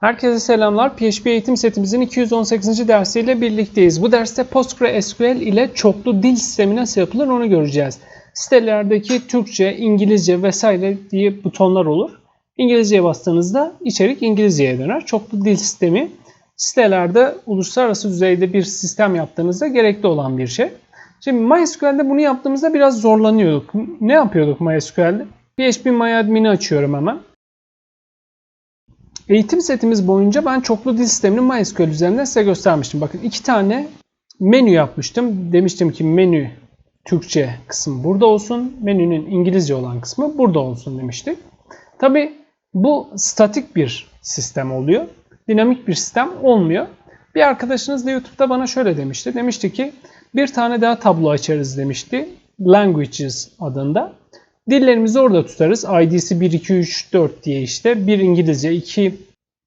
Herkese selamlar. PHP eğitim setimizin 218. dersiyle birlikteyiz. Bu derste PostgreSQL ile çoklu dil sistemi nasıl yapılır onu göreceğiz. Sitelerdeki Türkçe, İngilizce vesaire diye butonlar olur. İngilizceye bastığınızda içerik İngilizceye döner. Çoklu dil sistemi sitelerde uluslararası düzeyde bir sistem yaptığınızda gerekli olan bir şey. Şimdi MySQL'de bunu yaptığımızda biraz zorlanıyorduk. Ne yapıyorduk MySQL'de? PHP MyAdmin'i açıyorum hemen. Eğitim setimiz boyunca ben çoklu dil sistemini MySQL üzerinden size göstermiştim. Bakın iki tane menü yapmıştım. Demiştim ki menü Türkçe kısmı burada olsun. Menünün İngilizce olan kısmı burada olsun demiştik. Tabi bu statik bir sistem oluyor. Dinamik bir sistem olmuyor. Bir arkadaşınız da YouTube'da bana şöyle demişti. Demişti ki bir tane daha tablo açarız demişti. Languages adında. Dillerimizi orada tutarız. ID'si 1, 2, 3, 4 diye işte. 1 İngilizce, 2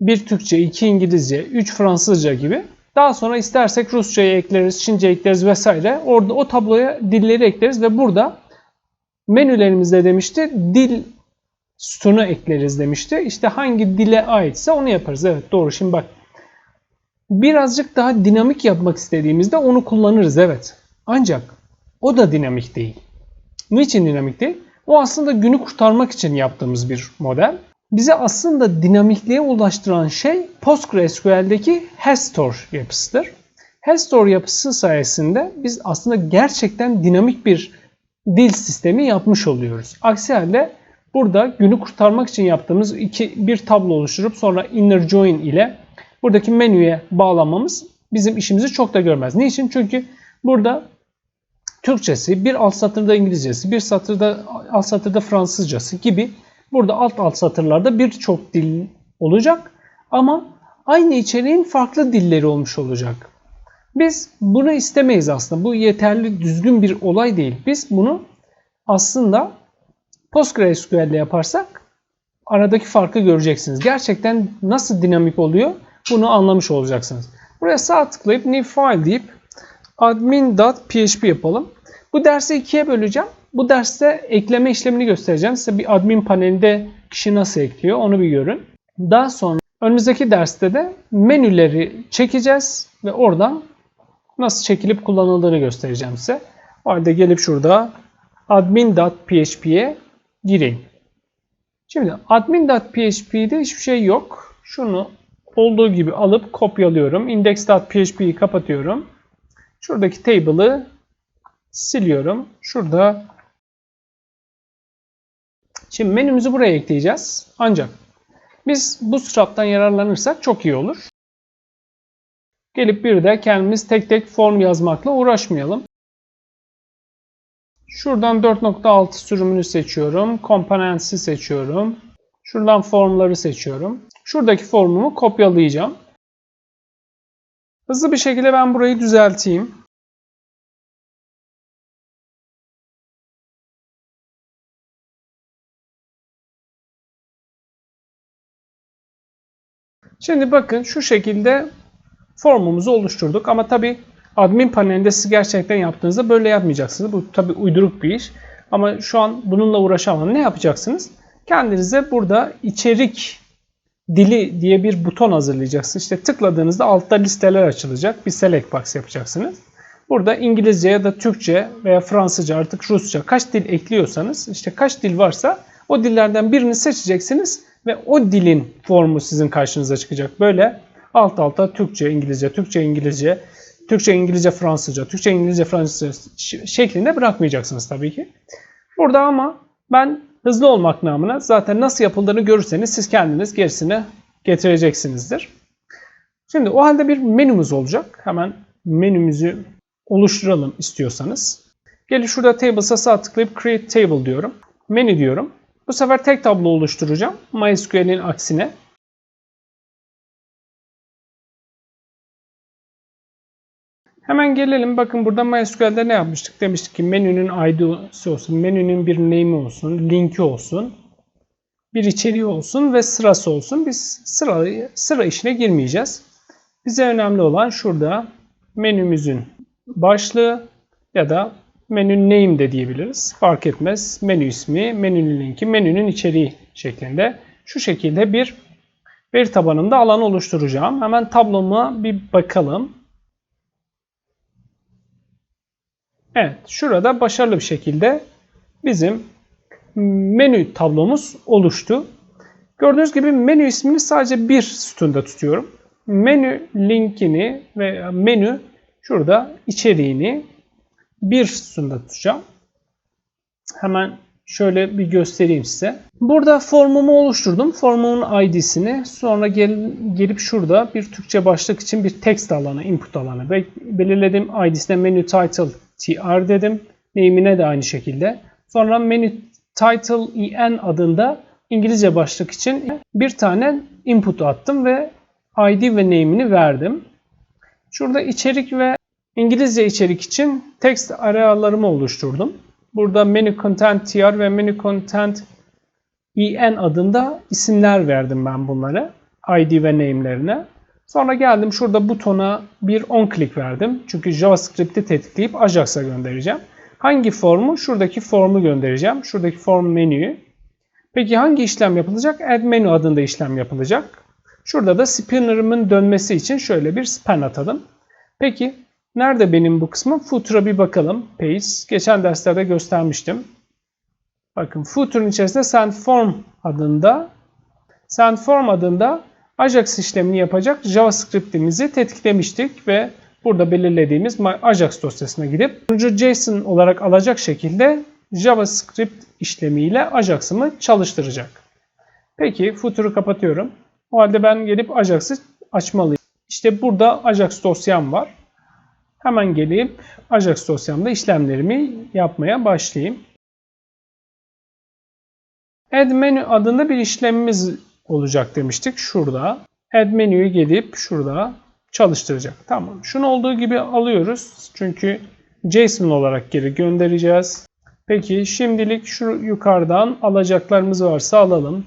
1 Türkçe, 2 İngilizce, 3 Fransızca gibi. Daha sonra istersek Rusça'yı ekleriz, Çince ekleriz vesaire. Orada o tabloya dilleri ekleriz ve burada menülerimizde demişti dil sütunu ekleriz demişti. İşte hangi dile aitse onu yaparız. Evet doğru şimdi bak. Birazcık daha dinamik yapmak istediğimizde onu kullanırız evet. Ancak o da dinamik değil. Niçin dinamik değil? O aslında günü kurtarmak için yaptığımız bir model. Bize aslında dinamikliğe ulaştıran şey PostgreSQL'deki Hastore yapısıdır. Hastore yapısı sayesinde biz aslında gerçekten dinamik bir dil sistemi yapmış oluyoruz. Aksi halde burada günü kurtarmak için yaptığımız iki, bir tablo oluşturup sonra inner join ile buradaki menüye bağlamamız bizim işimizi çok da görmez. Niçin? Çünkü burada Türkçesi, bir alt satırda İngilizcesi, bir satırda alt satırda Fransızcası gibi burada alt alt satırlarda birçok dil olacak ama aynı içeriğin farklı dilleri olmuş olacak. Biz bunu istemeyiz aslında. Bu yeterli düzgün bir olay değil. Biz bunu aslında PostgreSQL ile yaparsak aradaki farkı göreceksiniz. Gerçekten nasıl dinamik oluyor bunu anlamış olacaksınız. Buraya sağ tıklayıp New File deyip admin.php yapalım. Bu dersi ikiye böleceğim. Bu derste ekleme işlemini göstereceğim. Size bir admin panelinde kişi nasıl ekliyor onu bir görün. Daha sonra önümüzdeki derste de menüleri çekeceğiz ve oradan nasıl çekilip kullanıldığını göstereceğim size. O halde gelip şurada admin.php'ye gireyim. Şimdi admin.php'de hiçbir şey yok. Şunu olduğu gibi alıp kopyalıyorum. Index.php'yi kapatıyorum. Şuradaki table'ı siliyorum. Şurada Şimdi menümüzü buraya ekleyeceğiz. Ancak biz bu strap'tan yararlanırsak çok iyi olur. Gelip bir de kendimiz tek tek form yazmakla uğraşmayalım. Şuradan 4.6 sürümünü seçiyorum. Components'i seçiyorum. Şuradan formları seçiyorum. Şuradaki formumu kopyalayacağım. Hızlı bir şekilde ben burayı düzelteyim. Şimdi bakın şu şekilde formumuzu oluşturduk. Ama tabi admin panelinde siz gerçekten yaptığınızda böyle yapmayacaksınız. Bu tabi uyduruk bir iş. Ama şu an bununla uğraşamam. Ne yapacaksınız? Kendinize burada içerik dili diye bir buton hazırlayacaksınız. İşte tıkladığınızda altta listeler açılacak. Bir select box yapacaksınız. Burada İngilizce ya da Türkçe veya Fransızca artık Rusça kaç dil ekliyorsanız işte kaç dil varsa o dillerden birini seçeceksiniz ve o dilin formu sizin karşınıza çıkacak. Böyle alt alta Türkçe, İngilizce, Türkçe, İngilizce, Türkçe, İngilizce, Fransızca, Türkçe, İngilizce, Fransızca şeklinde bırakmayacaksınız tabii ki. Burada ama ben hızlı olmak namına zaten nasıl yapıldığını görürseniz siz kendiniz gerisini getireceksinizdir. Şimdi o halde bir menümüz olacak. Hemen menümüzü oluşturalım istiyorsanız. Gelin şurada Tables'a sağ tıklayıp Create Table diyorum. Menü diyorum. Bu sefer tek tablo oluşturacağım. MySQL'in aksine. Hemen gelelim. Bakın burada MySQL'de ne yapmıştık? Demiştik ki menünün ID'si olsun, menünün bir name'i olsun, linki olsun, bir içeriği olsun ve sırası olsun. Biz sıra, sıra işine girmeyeceğiz. Bize önemli olan şurada menümüzün başlığı ya da menü name de diyebiliriz. Fark etmez. Menü ismi, menünün linki, menünün içeriği şeklinde şu şekilde bir veri tabanında alan oluşturacağım. Hemen tabloma bir bakalım. Evet, şurada başarılı bir şekilde bizim menü tablomuz oluştu. Gördüğünüz gibi menü ismini sadece bir sütunda tutuyorum. Menü linkini ve menü şurada içeriğini bir sütunda tutacağım. Hemen şöyle bir göstereyim size. Burada formumu oluşturdum. Formumun ID'sini sonra gel, gelip şurada bir Türkçe başlık için bir text alanı, input alanı be- belirledim. ID'sine menu title tr dedim. Name'ine de aynı şekilde. Sonra menu title en adında İngilizce başlık için bir tane input attım ve ID ve name'ini verdim. Şurada içerik ve İngilizce içerik için text aralarımı oluşturdum. Burada menu content tr ve menu content en adında isimler verdim ben bunları. ID ve name'lerine. Sonra geldim şurada butona bir on click verdim. Çünkü JavaScript'i tetikleyip Ajax'a göndereceğim. Hangi formu? Şuradaki formu göndereceğim. Şuradaki form menüyü. Peki hangi işlem yapılacak? Add menu adında işlem yapılacak. Şurada da spinner'ımın dönmesi için şöyle bir span atadım. Peki nerede benim bu kısmım? Footer'a bir bakalım. Page. Geçen derslerde göstermiştim. Bakın footer'ın içerisinde sendForm adında sendForm adında Ajax işlemini yapacak JavaScript'imizi tetiklemiştik ve burada belirlediğimiz Ajax dosyasına gidip sonucu JSON olarak alacak şekilde JavaScript işlemiyle Ajax'ımı çalıştıracak. Peki footer'ı kapatıyorum. O halde ben gelip Ajax'ı açmalıyım. İşte burada Ajax dosyam var. Hemen gelip Ajax dosyamda işlemlerimi yapmaya başlayayım. Add menu adında bir işlemimiz olacak demiştik. Şurada. Add menüyü gelip şurada çalıştıracak. Tamam. Şunu olduğu gibi alıyoruz. Çünkü JSON olarak geri göndereceğiz. Peki şimdilik şu yukarıdan alacaklarımız varsa alalım.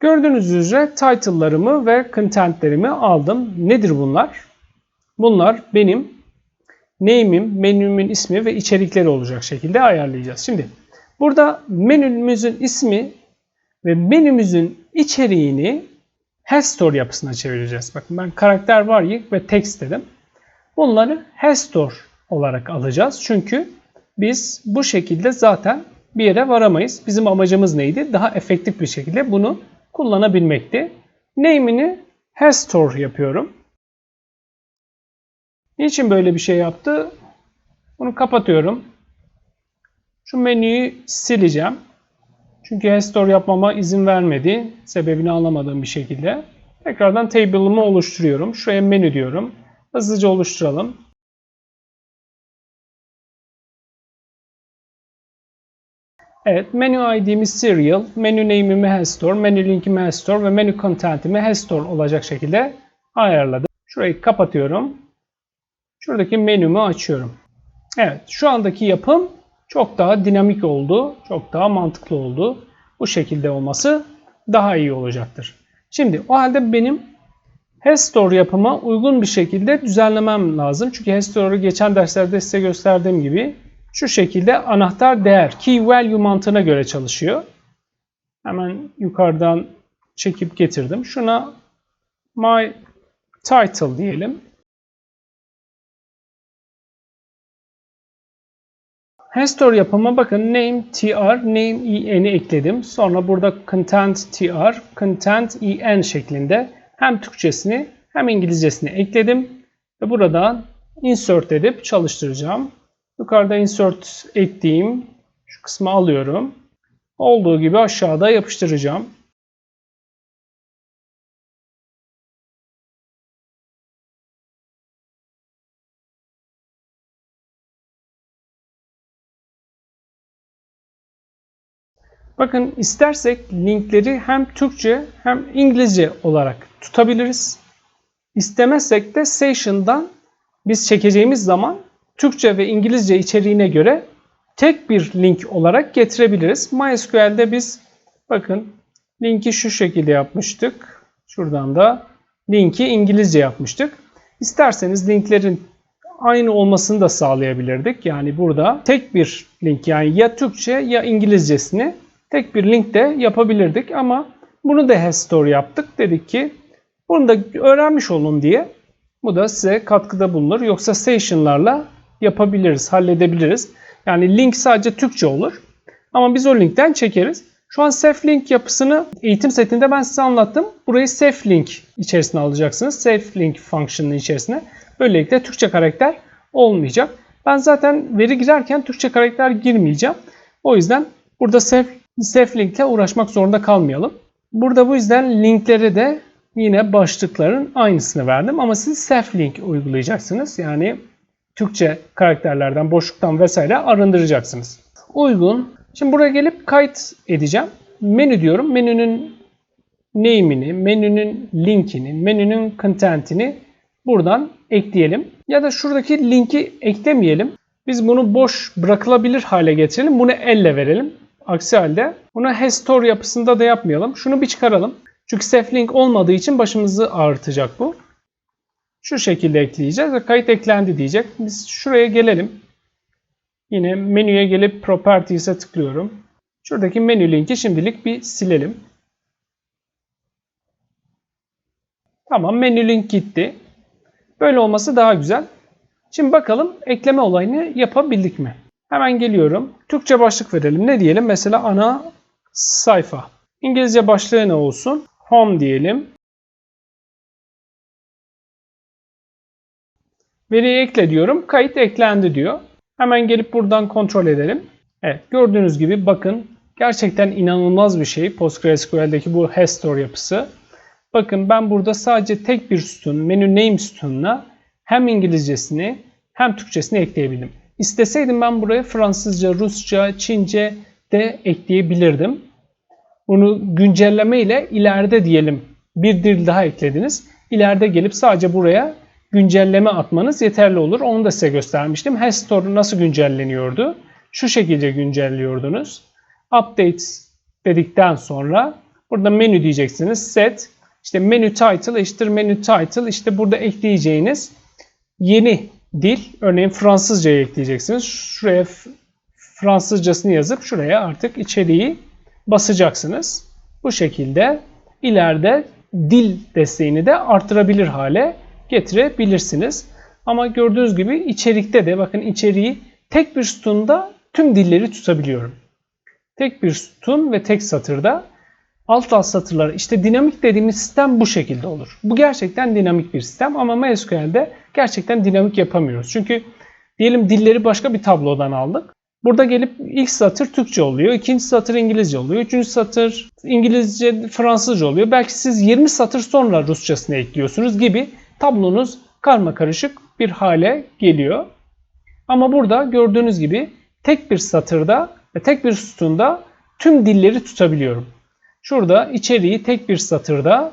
Gördüğünüz üzere title'larımı ve content'lerimi aldım. Nedir bunlar? Bunlar benim name'im, menümün ismi ve içerikleri olacak şekilde ayarlayacağız. Şimdi burada menümüzün ismi ve menümüzün içeriğini Hastore yapısına çevireceğiz. Bakın ben karakter var ve text dedim. Bunları Hastore olarak alacağız. Çünkü biz bu şekilde zaten bir yere varamayız. Bizim amacımız neydi? Daha efektif bir şekilde bunu kullanabilmekti. Name'ini Hastore yapıyorum. Niçin böyle bir şey yaptı? Bunu kapatıyorum. Şu menüyü sileceğim. Çünkü Hastore yapmama izin vermedi. Sebebini anlamadığım bir şekilde. Tekrardan table'ımı oluşturuyorum. Şuraya menü diyorum. Hızlıca oluşturalım. Evet, menü ID'miz serial, menü name'imi Hastore, menü linkimi Hastore ve menü content'imi Hastore olacak şekilde ayarladım. Şurayı kapatıyorum. Şuradaki menümü açıyorum. Evet, şu andaki yapım çok daha dinamik oldu, çok daha mantıklı oldu. Bu şekilde olması daha iyi olacaktır. Şimdi o halde benim Hastore yapıma uygun bir şekilde düzenlemem lazım. Çünkü Hastore'u geçen derslerde size gösterdiğim gibi şu şekilde anahtar değer, key value mantığına göre çalışıyor. Hemen yukarıdan çekip getirdim. Şuna my title diyelim. Hastore yapıma bakın name tr, name en'i ekledim. Sonra burada content tr, content en şeklinde hem Türkçesini hem İngilizcesini ekledim. Ve buradan insert edip çalıştıracağım. Yukarıda insert ettiğim şu kısmı alıyorum. Olduğu gibi aşağıda yapıştıracağım. Bakın istersek linkleri hem Türkçe hem İngilizce olarak tutabiliriz. İstemezsek de session'dan biz çekeceğimiz zaman Türkçe ve İngilizce içeriğine göre tek bir link olarak getirebiliriz. MySQL'de biz bakın linki şu şekilde yapmıştık. Şuradan da linki İngilizce yapmıştık. İsterseniz linklerin aynı olmasını da sağlayabilirdik. Yani burada tek bir link yani ya Türkçe ya İngilizcesini tek bir link de yapabilirdik ama bunu da Story yaptık. Dedik ki bunu da öğrenmiş olun diye bu da size katkıda bulunur. Yoksa station'larla yapabiliriz, halledebiliriz. Yani link sadece Türkçe olur. Ama biz o linkten çekeriz. Şu an Sef Link yapısını eğitim setinde ben size anlattım. Burayı Sef Link içerisine alacaksınız. Sef Link function'ın içerisine. Böylelikle Türkçe karakter olmayacak. Ben zaten veri girerken Türkçe karakter girmeyeceğim. O yüzden burada Link'le uğraşmak zorunda kalmayalım. Burada bu yüzden linkleri de yine başlıkların aynısını verdim. Ama siz Sef Link uygulayacaksınız. Yani Türkçe karakterlerden, boşluktan vesaire arındıracaksınız. Uygun. Şimdi buraya gelip kayıt edeceğim. Menü diyorum. Menünün name'ini, menünün linkini, menünün content'ini buradan ekleyelim. Ya da şuradaki linki eklemeyelim. Biz bunu boş bırakılabilir hale getirelim. Bunu elle verelim. Aksi halde buna Hestore yapısında da yapmayalım. Şunu bir çıkaralım. Çünkü Sef link olmadığı için başımızı ağrıtacak bu. Şu şekilde ekleyeceğiz ve kayıt eklendi diyecek. Biz şuraya gelelim. Yine menüye gelip Properties'e tıklıyorum. Şuradaki menü linki şimdilik bir silelim. Tamam menü link gitti. Böyle olması daha güzel. Şimdi bakalım ekleme olayını yapabildik mi? Hemen geliyorum. Türkçe başlık verelim. Ne diyelim? Mesela ana sayfa. İngilizce başlığı ne olsun? Home diyelim. Veriyi ekle diyorum. Kayıt eklendi diyor. Hemen gelip buradan kontrol edelim. Evet gördüğünüz gibi bakın gerçekten inanılmaz bir şey PostgreSQL'deki bu Hestore yapısı. Bakın ben burada sadece tek bir sütun, menü name sütununa hem İngilizcesini hem Türkçesini ekleyebildim. İsteseydim ben buraya Fransızca, Rusça, Çince de ekleyebilirdim. Bunu güncelleme ile ileride diyelim bir dil daha eklediniz. İleride gelip sadece buraya güncelleme atmanız yeterli olur. Onu da size göstermiştim. Hestore nasıl güncelleniyordu? Şu şekilde güncelliyordunuz. Update dedikten sonra burada menü diyeceksiniz. Set işte menü title eşittir menü title işte burada ekleyeceğiniz yeni dil örneğin Fransızcayı ekleyeceksiniz. Şuraya Fransızcasını yazıp şuraya artık içeriği basacaksınız. Bu şekilde ileride dil desteğini de artırabilir hale getirebilirsiniz. Ama gördüğünüz gibi içerikte de bakın içeriği tek bir sütunda tüm dilleri tutabiliyorum. Tek bir sütun ve tek satırda alt alt satırlar işte dinamik dediğimiz sistem bu şekilde olur. Bu gerçekten dinamik bir sistem ama MySQL'de gerçekten dinamik yapamıyoruz. Çünkü diyelim dilleri başka bir tablodan aldık. Burada gelip ilk satır Türkçe oluyor, ikinci satır İngilizce oluyor, üçüncü satır İngilizce, Fransızca oluyor. Belki siz 20 satır sonra Rusçasını ekliyorsunuz gibi tablonuz karma karışık bir hale geliyor. Ama burada gördüğünüz gibi tek bir satırda ve tek bir sütunda tüm dilleri tutabiliyorum. Şurada içeriği tek bir satırda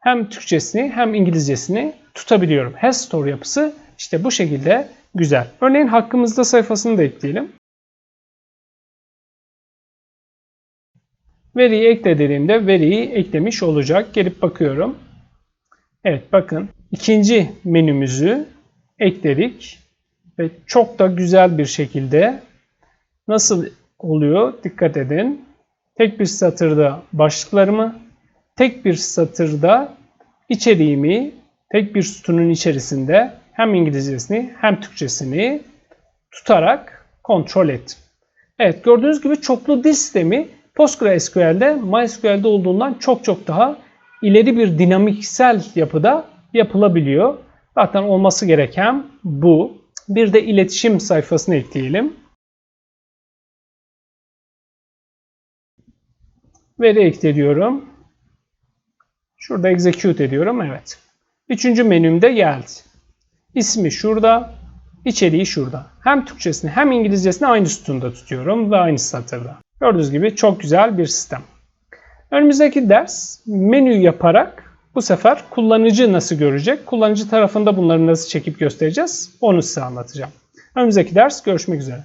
hem Türkçesini hem İngilizcesini tutabiliyorum. Hastore yapısı işte bu şekilde güzel. Örneğin hakkımızda sayfasını da ekleyelim. Veriyi ekle dediğimde veriyi eklemiş olacak. Gelip bakıyorum. Evet bakın ikinci menümüzü ekledik. Ve çok da güzel bir şekilde nasıl oluyor dikkat edin. Tek bir satırda başlıklarımı, tek bir satırda içeriğimi, tek bir sütunun içerisinde hem İngilizcesini hem Türkçesini tutarak kontrol ettim. Evet gördüğünüz gibi çoklu dil sistemi PostgreSQL'de MySQL'de olduğundan çok çok daha ileri bir dinamiksel yapıda yapılabiliyor. Zaten olması gereken bu. Bir de iletişim sayfasını ekleyelim. Veri ekle Şurada execute ediyorum. Evet. Üçüncü menümde geldi. İsmi şurada. içeriği şurada. Hem Türkçesini hem İngilizcesini aynı sütunda tutuyorum ve aynı satırda. Gördüğünüz gibi çok güzel bir sistem. Önümüzdeki ders menü yaparak bu sefer kullanıcı nasıl görecek? Kullanıcı tarafında bunları nasıl çekip göstereceğiz? Onu size anlatacağım. Önümüzdeki ders görüşmek üzere.